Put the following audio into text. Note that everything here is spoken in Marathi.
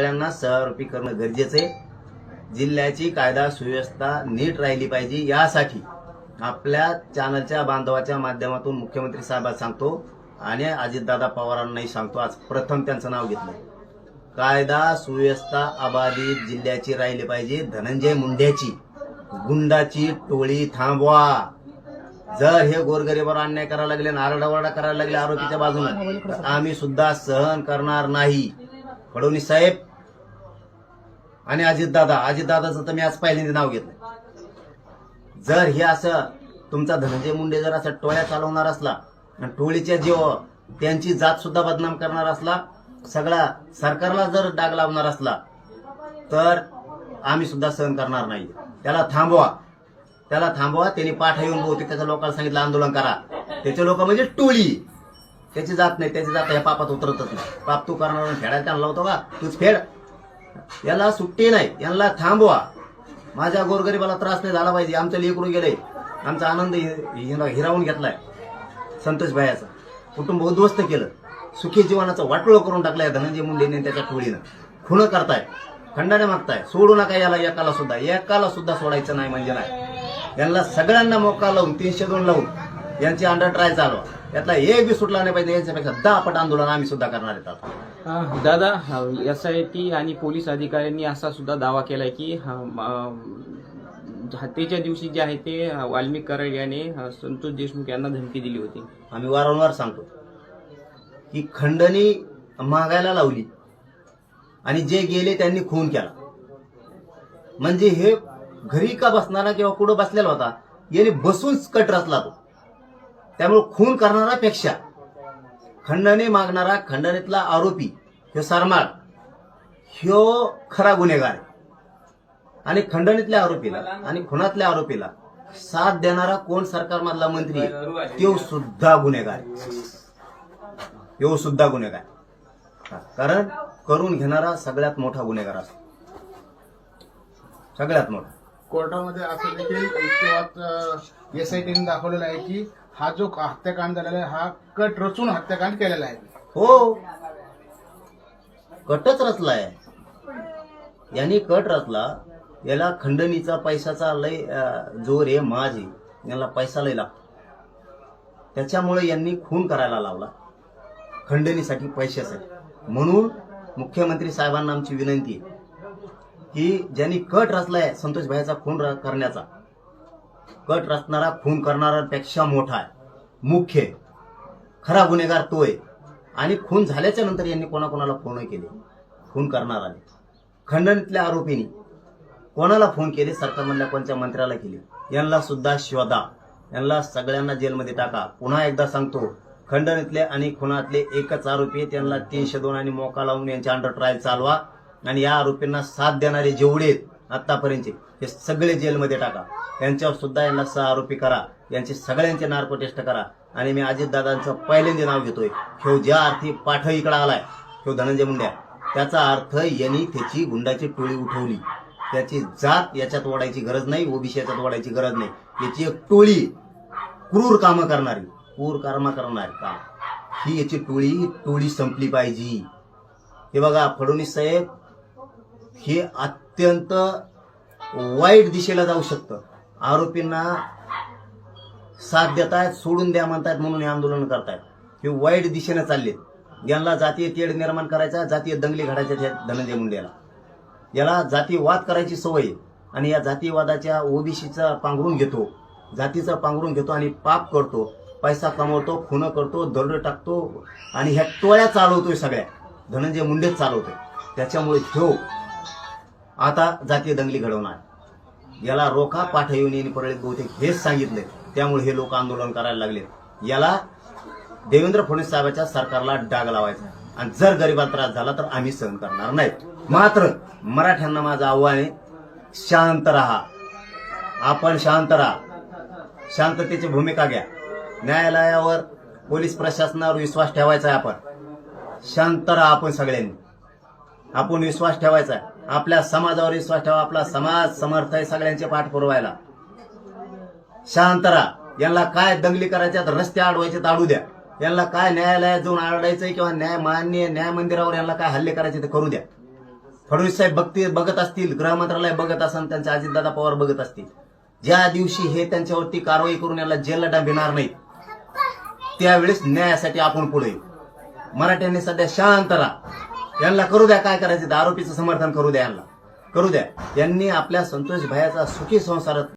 सगळ्यांना सहआरोपी करणं गरजेचं आहे. जिल्ह्याची कायदा सुव्यवस्था नीट राहिली पाहिजे. यासाठी आपल्या चॅनलच्या बांधवाच्या माध्यमातून मुख्यमंत्री साहेबांना सांगतो आणि अजितदादा पवारांनाही सांगतो. आज प्रथम त्यांचं नाव घेतलं. कायदा सुव्यवस्था अबाधित जिल्ह्याची राहिली पाहिजे. धनंजय मुंड्याची गुंडाची टोळी थांबवा. जर हे गोरगरीबावर अन्याय करायला लागले नारडावरडा करायला लागले आरोपीच्या बाजूने तर आम्ही सुद्धा सहन करणार नाही. फडणवीस साहेब आणि अजितदादा. अजितदादाचं तर मी आज पहिल्यांदा नाव घेतलं जर हे असं तुमचा धनंजय मुंडे जर असं टोळ्या चालवणार असला आणि टोळीच्या जीव हो, त्यांची जात सुद्धा बदनाम करणार असला सगळा सरकारला जर डाग लावणार असला तर आम्ही सुद्धा सहन करणार नाही. त्याला थांबवा. त्याला थांबवा. त्यांनी पाठ येऊन बहुतेक त्याच्या लोकांना सांगितलं आंदोलन करा. त्याचे लोक म्हणजे टोळी. त्याची जात नाही त्याची जात ह्या पापात उतरतच नाही. पाप तू करणार आणि फेडायला त्यांना लावतो का? तूच फेड. याला सुट्टी नाही यांना थांबवा. माझ्या गोरगरीबाला त्रास नाही झाला पाहिजे आमचं लेकरू गेलंय आमचा आनंद हिरावून घेतलाय संतोष भायाचा कुटुंब उद्ध्वस्त केलं. सुखी जीवनाचं वाटोळ करून टाकलाय धनंजय मुंडेने त्याच्या टोळीनं. खुणं करताय खंडाने मागताय. सोडू नका याला एकाला सुद्धा. एकाला सुद्धा सोडायचं नाही म्हणजे नाही. यांना सगळ्यांना मोका लावून तीनशे दोन लावून यांची अंडर ट्राय चालवा. यातला एक बी सुटला नाही पाहिजे यांच्यापेक्षा दहा पट आंदोलन आम्ही सुद्धा करणार आहेत आता. दादा एस आय टी आणि पोलीस अधिकाऱ्यांनी असा सुद्धा दावा केलाय की हत्येच्या दिवशी जे आहे ते वाल्मिक कराड याने संतोष देशमुख यांना धमकी दिली होती. आम्ही वारंवार सांगतो. की खंडणी मागायला लावली आणि जे गेले त्यांनी खून केला. म्हणजे हे घरी का बसणारा किंवा कुठं बसलेला होता याने बसून कट रचला तो. त्यामुळे खून करणारा पेक्षा खंडणी मागणारा खंडणीतला आरोपी ह्यो सरमाळ ह्यो खरा गुन्हेगार आणि खंडणीतल्या आरोपीला आणि खुनातल्या आरोपीला साथ देणारा कोण सरकारमधला मंत्री तो सुद्धा गुन्हेगार आहे. तो सुद्धा गुन्हेगार कारण करून घेणारा सगळ्यात मोठा गुन्हेगार असतो. सगळ्यात मोठा. कोर्टामध्ये असं देखील एस आय टीने दाखवलेला आहे की हा जो हत्याकांड झालेला आहे हा कट रचून हत्याकांड केलेला आहे. हो. कटच रचलाय. यांनी कट रचला. याला खंडणीचा पैशाचा लय अं, जोर आहे माज आहे. याला पैसा लय लागतो. त्याच्यामुळे यांनी खून करायला लावला. खंडणीसाठी पैशासाठी. म्हणून मुख्यमंत्री साहेबांना आमची विनंती आहे की ज्यांनी कट रचलाय संतोष भाईचा खून र- करण्याचा कट रचणारा खून करणाऱ्यापेक्षा मोठा आहे. मुख्य. खरा गुन्हेगार तो आहे. आणि खून झाल्याच्यानंतर यांनी कोणाकोणाला फोन केले. खून करणाराने खंडणीतल्या आरोपींनी कोणाला फोन केले? सरकारमधल्या कोणत्या मंत्र्याला केले? यांना सुद्धा शोधा. यांना सगळ्यांना जेलमध्ये टाका. पुन्हा एकदा सांगतो खंडणीतले आणि खुनातले एकच आरोपी आहेत. त्यांना तीनशे दोन आणि मोका लावून यांच्या अंडर ट्रायल चालवा. आणि या आरोपींना साथ देणारे जेवढे आहेत आतापर्यंतचे हे सगळे जेलमध्ये टाका. यांच्यावर सुद्धा यांना आरोपी करा. यांचे सगळ्यांचे नार्को टेस्ट करा. आणि मी अजितदादांचं पहिल्यांदा नाव घेतोय. ह्यो ज्या अर्थी पाठ इकडे आलाय ह्यो धनंजय मुंड्या त्याचा अर्थ यांनी त्याची गुंडाची टोळी उठवली. त्याची जात याच्यात वाढायची गरज नाही ओबीसी याच्यात वाढायची गरज नाही. याची एक टोळी क्रूर कामं करणारी क्रूर कर्म करणारी काम. ही याची टोळी ही टोळी संपली पाहिजे. हे बघा फडणवीस साहेब हे अत्यंत वाईट दिशेला जाऊ शकतं. आरोपींना साथ देतायत सोडून द्या म्हणतात म्हणून हे आंदोलन करतायत. हे वाईट दिशेने चालले यांना जातीय तेढ निर्माण करायचा जातीय दंगली घडायच्या त्या धनंजय मुंडेला. याला जातीयवाद करायची सवय आणि या जातीयवादाच्या ओबीसीचा पांघरून घेतो जातीचा पांघरून घेतो आणि पाप करतो पैसा कमवतो खुनं करतो दरोडे टाकतो आणि ह्या टोळ्या चालवतोय सगळ्या. धनंजय मुंडेच चालवतोय. त्याच्यामुळे ह्यो आता जातीय दंगली घडवणार. याला रोखा पाठ येऊन यांनी परळीत बहुतेक हेच सांगितले त्यामुळे हे लोक आंदोलन करायला लागले याला देवेंद्र फडणवीस साहेबांच्या सरकारला डाग लावायचा आणि जर गरिबाला त्रास झाला तर आम्ही सहन करणार नाही. मात्र मराठ्यांना माझं आव्हान आहे शांत राहा. आपण शांत राहा. शांततेची भूमिका घ्या. न्यायालयावर पोलीस प्रशासनावर विश्वास ठेवायचा आहे आपण. शांत राहा आपण सगळ्यांनी. आपण विश्वास ठेवायचा आहे. आपल्या समाजावर विश्वास ठेवा आपला समाज समर्थ आहे सगळ्यांचे पाठ पुरवायला. शांत राहा. यांना काय दंगली करायच्या रस्ते अडवायचे तर अडू द्या. यांना काय न्यायालयात जाऊन आरडायचंय किंवा न्याय मान्य न्याय मंदिरावर यांना काय हल्ले करायचे ते करू द्या. फडणवीस साहेब बघते बघत असतील गृहमंत्रालय बघत असन त्यांचे अजितदादा पवार बघत असतील. ज्या दिवशी हे त्यांच्यावरती कारवाई करून याला जेलला डांबिणार नाही त्यावेळेस न्यायासाठी आपण पुढे मराठ्यांनी सध्या शांत राहा. यांना करू द्या काय करायचं आरोपीचं समर्थन करू द्या यांना. करू द्या. यांनी आपल्या संतोष भायाचा सुखी संसारात